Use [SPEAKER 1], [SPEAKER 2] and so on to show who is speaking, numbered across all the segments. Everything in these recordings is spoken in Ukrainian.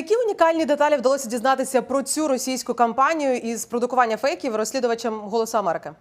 [SPEAKER 1] які унікальні деталі вдалося дізнатися про цю російську кампанію із продукування фейків розслідувачем Голосу Америки?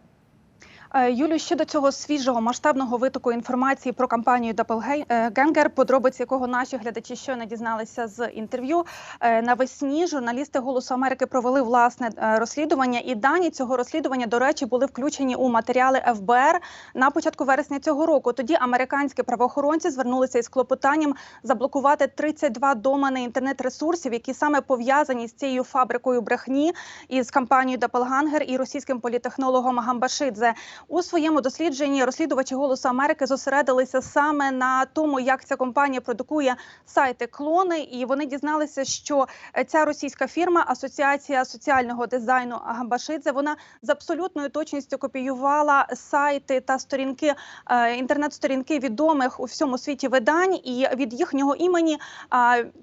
[SPEAKER 2] Е, Юлю, щодо цього свіжого масштабного витоку інформації про кампанію Doppelganger, подробиці якого наші глядачі щойно дізналися з інтерв'ю. Е, Навесні журналісти Голосу Америки провели власне е, розслідування, і дані цього розслідування, до речі, були включені у матеріали ФБР на початку вересня цього року. Тоді американські правоохоронці звернулися із клопотанням заблокувати 32 домени інтернет-ресурсів, які саме пов'язані з цією фабрикою брехні із кампанією Doppelganger і російським політехнологом Гамбашидзе. У своєму дослідженні розслідувачі голосу Америки зосередилися саме на тому, як ця компанія продукує сайти клони, і вони дізналися, що е, ця російська фірма Асоціація соціального дизайну Гамбашидзе вона з абсолютною точністю копіювала сайти та сторінки е, інтернет-сторінки відомих у всьому світі видань, і від їхнього імені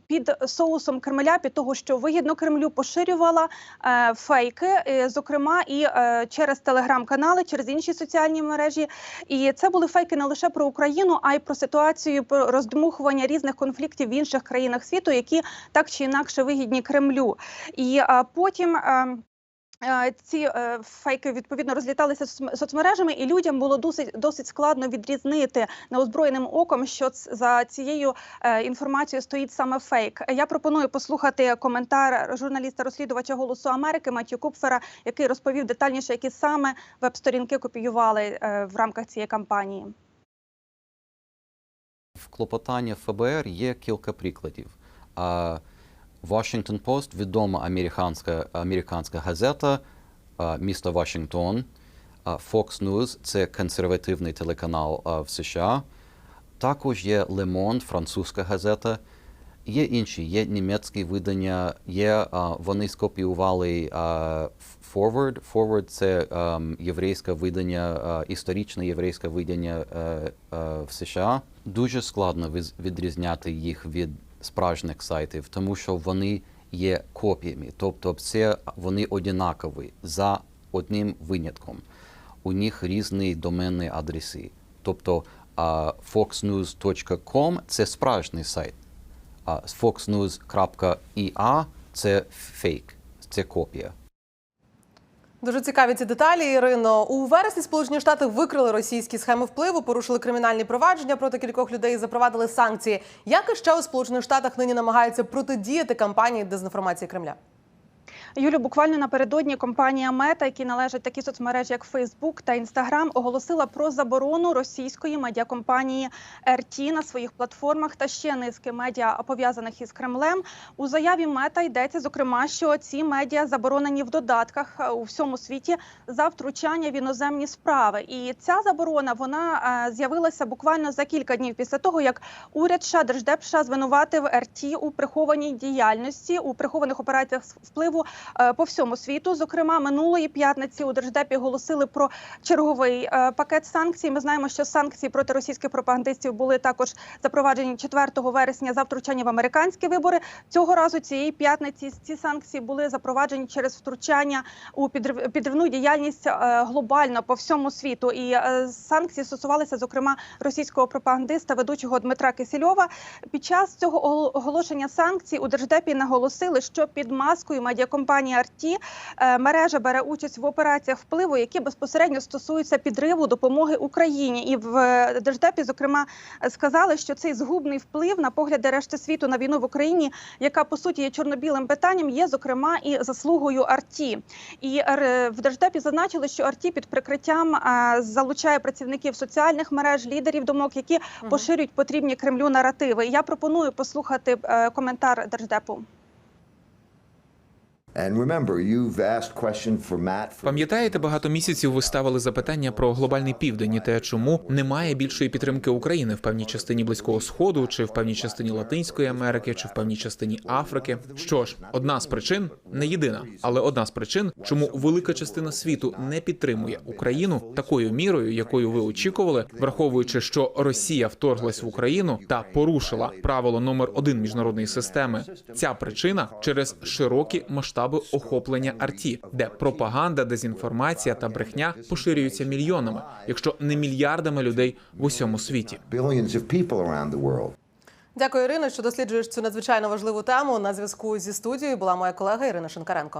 [SPEAKER 2] під соусом Кремля, під того, що вигідно Кремлю поширювала е, фейки, зокрема і через телеграм-канали, через інші соціальні мережі. І це були фейки не лише про Україну, а й про ситуацію про роздмухування різних конфліктів в інших країнах світу, які так чи інакше вигідні Кремлю. І а, потім. е, е, Ці е, фейки відповідно розліталися соцм- соцмережами, і людям було досить досить складно відрізнити неозброєним оком, що за цією е, інформацією стоїть саме фейк. Я пропоную послухати коментар журналіста-розслідувача Голосу Америки Матью Купфера, який розповів детальніше, які саме веб-сторінки копіювали е, в рамках цієї кампанії.
[SPEAKER 3] В клопотанні ФБР є кілька прикладів. Washington Post – відома американська, американська газета міста Вашингтон. А, Fox News – це консервативний телеканал в США. Також є Le Monde, французька газета. Є інші, є німецькі видання, є, вони скопіювали Forward. Forward – це єврейське видання, історичне єврейське видання е, е, в США. Дуже складно відрізняти їх від справжніх сайтів, тому що вони є копіями, тобто це вони однакові за одним винятком. У них різні доменні адреси. Тобто foxnews.com – це справжній сайт, а foxnews.ia – це фейк, це копія.
[SPEAKER 1] Дуже цікаві ці деталі, Ірино. У вересні Сполучені Штати викрили російські схеми впливу, порушили кримінальні провадження проти кількох людей і запровадили санкції. Як і ще у Сполучених Штатах нині намагаються протидіяти кампанії дезінформації Кремля?
[SPEAKER 2] Юлю, буквально напередодні компанія Мета, які належать такі соцмережі, як Facebook та Instagram, оголосила про заборону російської медіакомпанії RT на своїх платформах та ще низки медіа пов'язаних із Кремлем. У заяві Мета йдеться зокрема, що ці медіа заборонені в додатках е, у всьому світі за втручання в іноземні справи. І ця заборона вона е, з'явилася буквально за кілька днів після того, як уряд США, Держдеп США звинуватив РТ у прихованій діяльності у прихованих операціях впливу по всьому світу. Зокрема, минулої п'ятниці у держдепі оголосили про черговий е, пакет санкцій. Ми знаємо, що санкції проти російських пропагандистів були також запроваджені 4 вересня за втручання в американські вибори. Цього разу цієї п'ятниці ці санкції були запроваджені через втручання у підрив- підривну діяльність е, глобально по всьому світу. І е, санкції стосувалися зокрема російського пропагандиста, ведучого Дмитра Кисельова. Під час цього огол- оголошення санкцій у держдепі наголосили, що під маскою медіакомпанії «Арті» е, мережа бере участь в операціях впливу, які безпосередньо стосуються підриву допомоги Україні. І в е, держдепі, зокрема, сказали, що цей згубний вплив на погляди решти світу на війну в Україні, яка по суті є чорно-білим питанням, є зокрема і заслугою Арті. І в держдепі зазначили, що Арті під прикриттям залучає працівників соціальних мереж, лідерів думок, які поширюють потрібні Кремлю наративи. Я пропоную послухати е, коментар держдепу.
[SPEAKER 4] Пам'ятаєте, багато місяців ви ставили запитання про глобальний південь і те, чому немає більшої підтримки України в певній частині близького сходу, чи в певній частині Латинської Америки, чи в певній частині Африки. Що ж, одна з причин не єдина, але одна з причин, чому велика частина світу не підтримує Україну такою мірою, якою ви очікували, враховуючи, що Росія вторглась в Україну та порушила правило номер один міжнародної системи. Ця причина через широкі масштаби охоплення арті, де пропаганда, дезінформація та брехня поширюються мільйонами, якщо не мільярдами людей в усьому світі.
[SPEAKER 1] Дякую, Ірино, що досліджуєш цю надзвичайно важливу тему. На зв'язку зі студією була моя колега Ірина Шинкаренко.